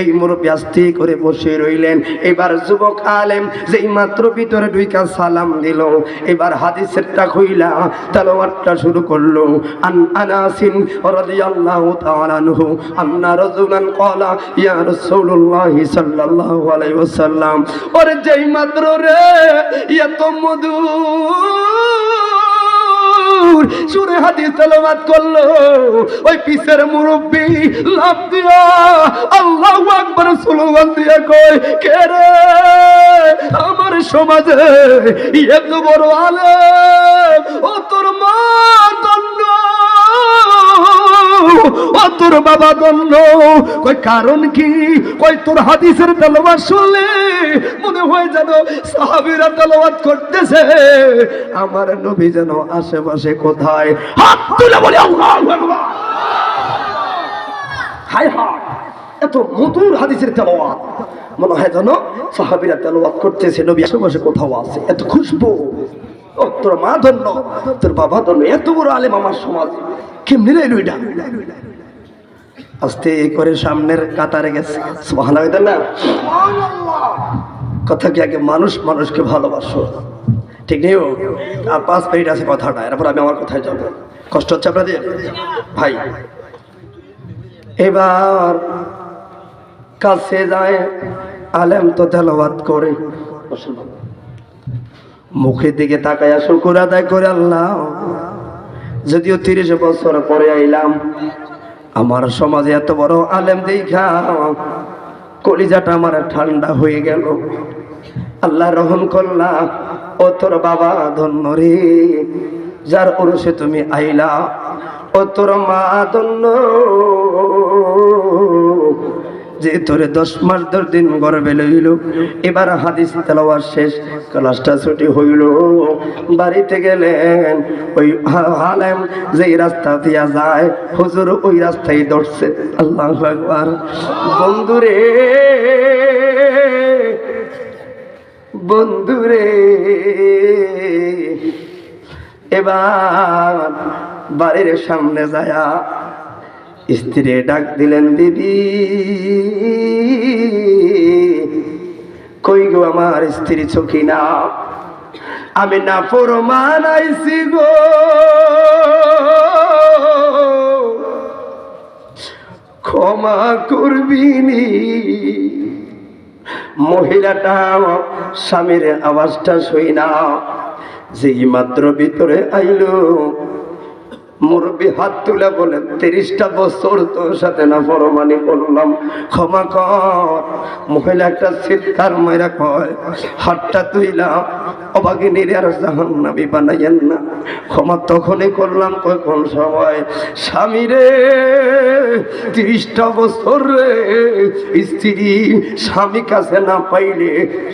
এই মুরব্বী আস্তে করে বসে রইলেন। এবার যুবক আলেম যেই মাত্র ভিতরে দুইকা সালাম দিল, এবার হাদিসেরটা খুইলা তালাওয়াতটা শুরু করল। আন আন্না ইয়া যেই মাত্র রে, এত মধু সুরে হাদিস তেলাওয়াত করল। ওই পিসের মুরব্বি লাভ দিয়া আল্লাহু আকবার স্লোগান দিয়া কয়, কে রে? আমার সমাজে এত বড় আলেম তোর কই কারণ কি? কই তোর হাদিসের তেলাওয়াত শুনলে মনে হয় যেন সাহাবীরা তেলাওয়াত করতেছে। আমার নবী যেন আশেপাশে কোথায়? হাত তুলে বলি হায় হায়, এত মধুর হাদিসের তেলাওয়াত। মনে হয় যেন সাহাবীরা তেলাওয়াত করতেছে, নবী আশেপাশে কোথাও আছে। এত খুশবু। তোর মা ধন্য, তোর বাবা ধন্য। এত বড় আলেম আমার সমাজ। কেমনি রে এটা আস্তে করে সামনের কাতারে গেছে। না? কথা কি আগে মানুষ মানুষকে ঠিক নেই কথাটা, এরপর আমি আমার যাব। কষ্ট হচ্ছে ভাই, এবার কাছে যায় আলেম তো তেলাওয়াত করে। মুখের দিকে তাকায় শুকুর আদায় করে আল্লাহ। যদিও তিরিশ বছর পরে আইলাম আমার সমাজে এত বড় আলেম দেখা কলিজাটা আমার ঠান্ডা হয়ে গেল। আল্লাহ রহম করলা, ও তোর বাবা ধন্য রে। যার ওরসে তুমি আইলা, ও তোর মা ধন্য। যে তোরে দশ মাস দশ দিন গর্বে লইল। এবার হাদিস তেলাওয়ার শেষ, ক্লাসটা ছুটি হইল। বাড়িতে গেলেন, ওই হালেম যেই রাস্তা দিয়া যায়, হুজুর ওই রাস্তায় দৌড়ছে। আল্লাহ একবার বন্ধুরে বন্ধুরে, এবার বাড়ির সামনে যায়া স্ত্রী ডাক দিলেন, দিদি, কই গো আমার স্ত্রী চোখি না আমি না আইছি গো। ক্ষমা করবিনি। মহিলাটা স্বামীর আওয়াজটা শুই না। যেই মাত্র ভিতরে আইলো মুরব্বী হাত তুলে বলে, তিরিশটা বছর তোর সাথে না পরমানি করলাম। ক্ষমা কর। মহিলা একটা চিৎকার মেরা কয়, হাতটা তুইলাম অবাকে নিরার জাহান নাবি বানাইয়েন না। ক্ষমা তখনই করলাম, কয়, কোন সময়? স্বামী রে, তিরিশটা বছর রে, স্ত্রী স্বামী কাছে না পাইলে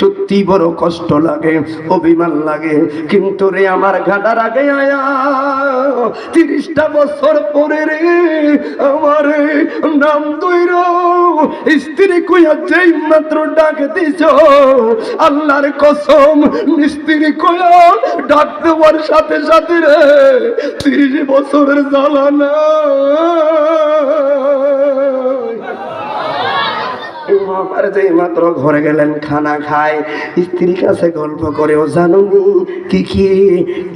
সত্যি বড় কষ্ট লাগে, অভিমান লাগে। কিন্তু রে, আমার ঘাটার আগে আয়া তিরিশটা বছর পরে রে, আমার নাম তৈর স্ত্রী কইয়া যেই মাত্র ডাক দিছ, আল্লাহর কসম স্ত্রী কইয়া ডাক দেওয়ার সাথে সাথে রে, তিরিশ বছরের জ্বালানা ঘরে গেলেন, খানা খায়। স্ত্রীর কাছে গল্প করেও জানো কি কি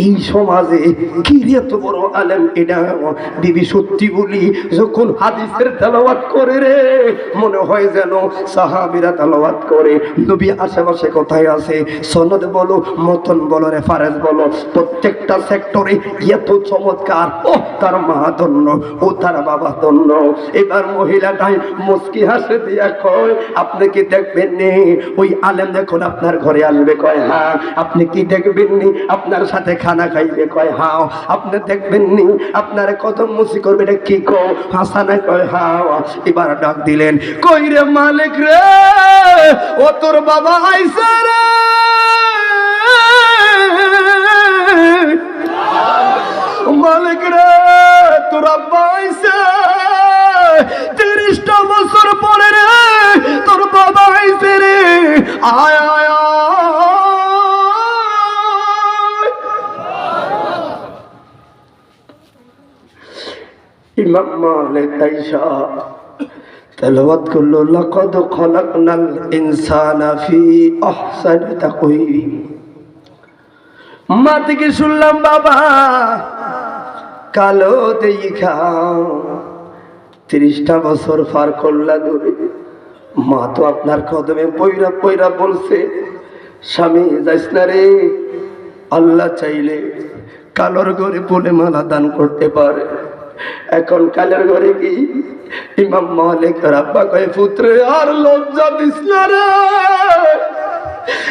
এই সমাজে কি এত বড় আলেম? এটা দিদি সত্যি বলি, যখন হাদিসের তেলাওয়াত করে রে, মনে হয় যেন সাহাবিরা তেলাওয়াত করে। নবী আশেপাশে কোথায় আছে? সনদ বলো, মতন বলো রেফারেন্স বলো। প্রত্যেকটা সেক্টরে এত চমৎকার। ও তার মা ধন্য, ও তার বাবা ধন্য। এবার মহিলাটাই মুস্কি হাসে দিয়া কয় আপনি কি দেখবেন নি? ওই আলেম দেখুন আপনার ঘরে আসবে, কয় হ্যাঁ আপনি কি দেখবেন নি? আপনার সাথে খানা খাইবে, কয় হ্যাঁ আপনি দেখবেন নি? আপনার কত মুসি করবে, এটা কি কো? হাসানা কয় হ্যাঁ এবার ডাক দিলেন, কই রে মালিক রে? ও তোর বাবা আইসা রে? মালিক রে, তোর আব্বা আইসা মালিক মা থেকে শুনলাম, বাবা, কালো দেখা তিরিশটা বছর পার করলা দূরে মা তো আপনার কদমে পইরা পইরা বলছে, স্বামী, যাইস না রে। আল্লাহ চাইলে কালোর ঘরে বলে মালা দান করতে পারে। এখন কালের ঘরে কি? ইমাম মালিক রাব্বা কয়ে, পুত্রে, আর লজ্জা দিস না রে।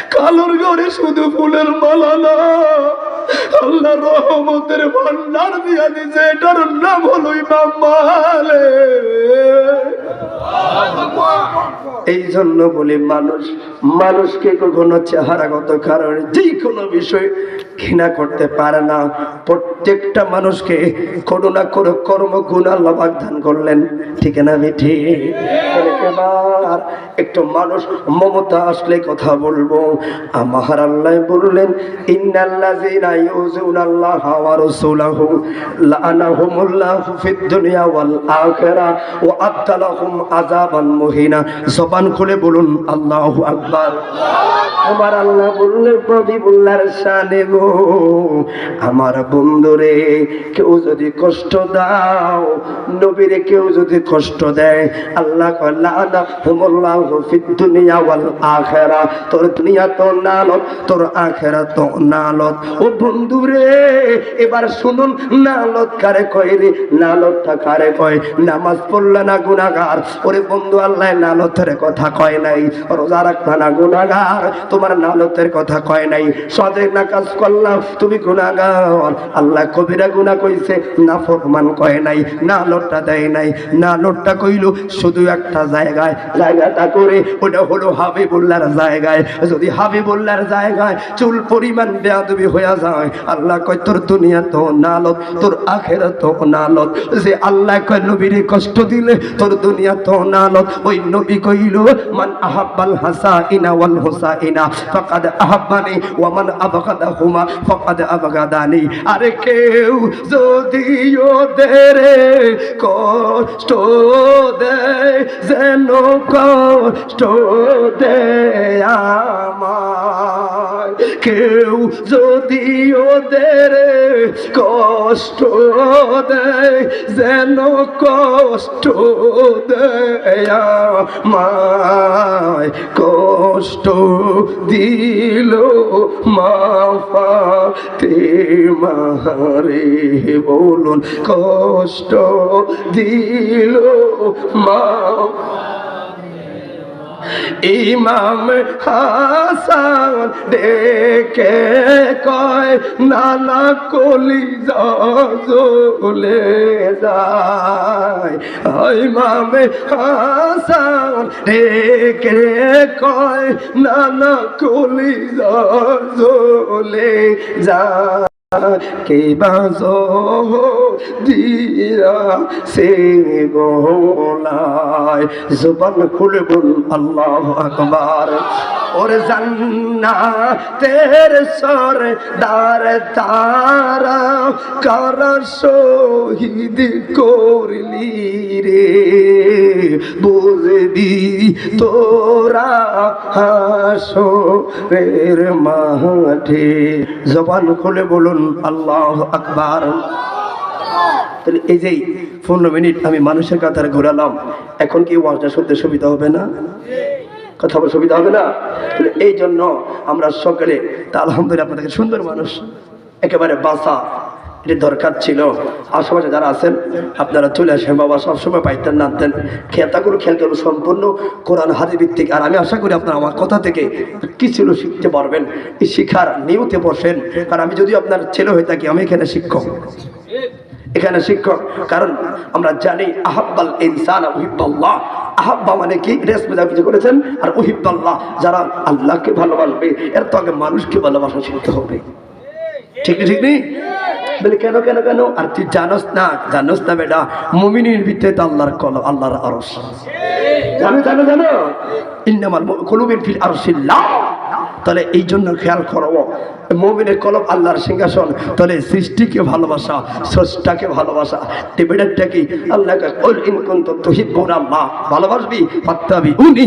কালোর ঘরে শুধু ফুলের মালা না। আল্লাহ রহমতের ভান্ডার দিয়া দিছে, এটার নাম হলো ইমাম মালিক। এই জন্য বলি, মানুষ, মানুষকে কখনো চেহারাগত কারণে যে কোনো বিষয় ঘৃণা করতে পারে না। প্রত্যেকটা মানুষকে কোনো না কোনো কর্ম গুণ আল্লাহ বাগদান করলেন। ঠিক না আমি ঠিক? এবার একটু মানুষ মমতা আসলে কথা বলব। আমার আল্লাহ বললেন, ইন্নাল্লাযীনা আমার বন্ধুরে কেউ যদি কষ্ট দাও, নবীরে কেউ যদি কষ্ট দেয়, আল্লাহ দুনিয়া আখিরা। তোর দুনিয়া তো নালত, তোর আখেরা তো নালত। ও বন্ধুরে এবার শুনুন নালত কারে কয় রে, নালতটা কারে কয়, নামাজ পড়লে না গুনাগার? ওরে বন্ধু আল্লাহ, নালতের কথা কয় নাই, রোজা রাখবা না গুনাগার? তোমার নালতের কথা কয় নাই সদে না কাজ করলাম, তুমি গুনাগার? আল্লাহ কবিরা গুনা কইছে, না ফরমান কয় নাই, নালতটা দেয় নাই, নালতটা কইল শুধু একটা জায়গায়, জায়গাটা করে, ওটা হলো হাবিবুল্লাহর জায়গায়। যদি হাবিবুল্লাহর জায়গায় চুল পরিমাণ বেয়াদবি হয়ে যায় আল্লাহ কয়, তোর দুনিয়া তো নালত তোর আখেরা তো নালত যে আল্লাহ কয়, নবীরে কষ্ট দিলে তোর দুনিয়া তো নালত ওই নবী কইল, মান আহাব্বাল হাসাইনা ওয়াল হুসাইনা, ফাকাদ আহাব্বানি ওয়া মান আবগাদাহুমা, ফাকাদ আবগাদানি। আরে কেউ যদি ওদের কষ্ট দেয়, যেন কষ্ট দেয় আমায় কেউ যদি ওদের কষ্ট দেয়, যেন কষ্ট দেয় আমায়, কষ্ট দিল মাফাতে মারে বলুন, কষ্ট দিল মা ইমাম হাসান ডেকে কয়, নানা কলি জ্বলে যায়। ইমাম হাসান ডেকে কয়, নানা কলি জ্বলে যায়। কে বাজো দিয়া সে গোলায়। জুবান খুলে বল আল্লাহ আকবার। ওর জান্না তের সর দার তারা কার শহীদ করলি রে? বুঝবি তোরা হাসো রের মাঠে। জবান খুলে বলুন, আল্লাহ আকবার। তাহলে এই যে পনেরো মিনিট আমি মানুষের কাতারে ঘোরালাম, এখন কি ওয়াজটা শুনতে সুবিধা হবে না? কথা বলে সুবিধা হবে না? এই জন্য আমরা সকলে, তা আলহামদুলিল্লাহ আপনাদেরকে সুন্দর মানুষ, একেবারে বাসা এটি দরকার ছিল। আশেপাশে যারা আছেন, আপনারা চলে আসেন, বাবা সবসময় পাইতেন নামতেন খেতাগুলো খেলগুলো সম্পূর্ণ কোরআন হাদি ভিত্তিক। আর আমি আশা করি আপনারা আমার কথা থেকে কিছু শিখতে পারবেন, এই শিখার নিয়তে বসেন। কারণ আমি যদি আপনার ছেলে হয়ে থাকি, আমি এখানে শিক্ষক। এখানে শিক্ষক, কারণ আমরা জানি আহাব্বাল ইনসান ওহিব্বাল্লাহ আহাব্বা মানে কি? রেসমেদা কিছু করেছেন? আর ওহিব্বাল্লাহ যারা আল্লাহকে ভালোবাসবে, এর তো আগে মানুষকে ভালোবাসা শিখতে হবে। ঠিক ঠিক নেই? বলে কেন কেন কেন? আর তুই জানোস না? জানোস না বেটা, মুমিনের ভিতরে তো আল্লাহর কল আল্লাহর আরস জানো জানো জানো? ইন্নামাল কুলুবিন ফিল আরশিল্লাহ। তাহলে এই জন্য খেয়াল করব মমিনের কলম আল্লাহর সিংহাসন, তাহলে সৃষ্টিকে ভালোবাসা, স্রষ্টাকে ভালোবাসা টিবিডারটা কি আল্লাহকে তুহিত ইনকুন আল্লাহ ভালোবাসবি হত্যাবি উনি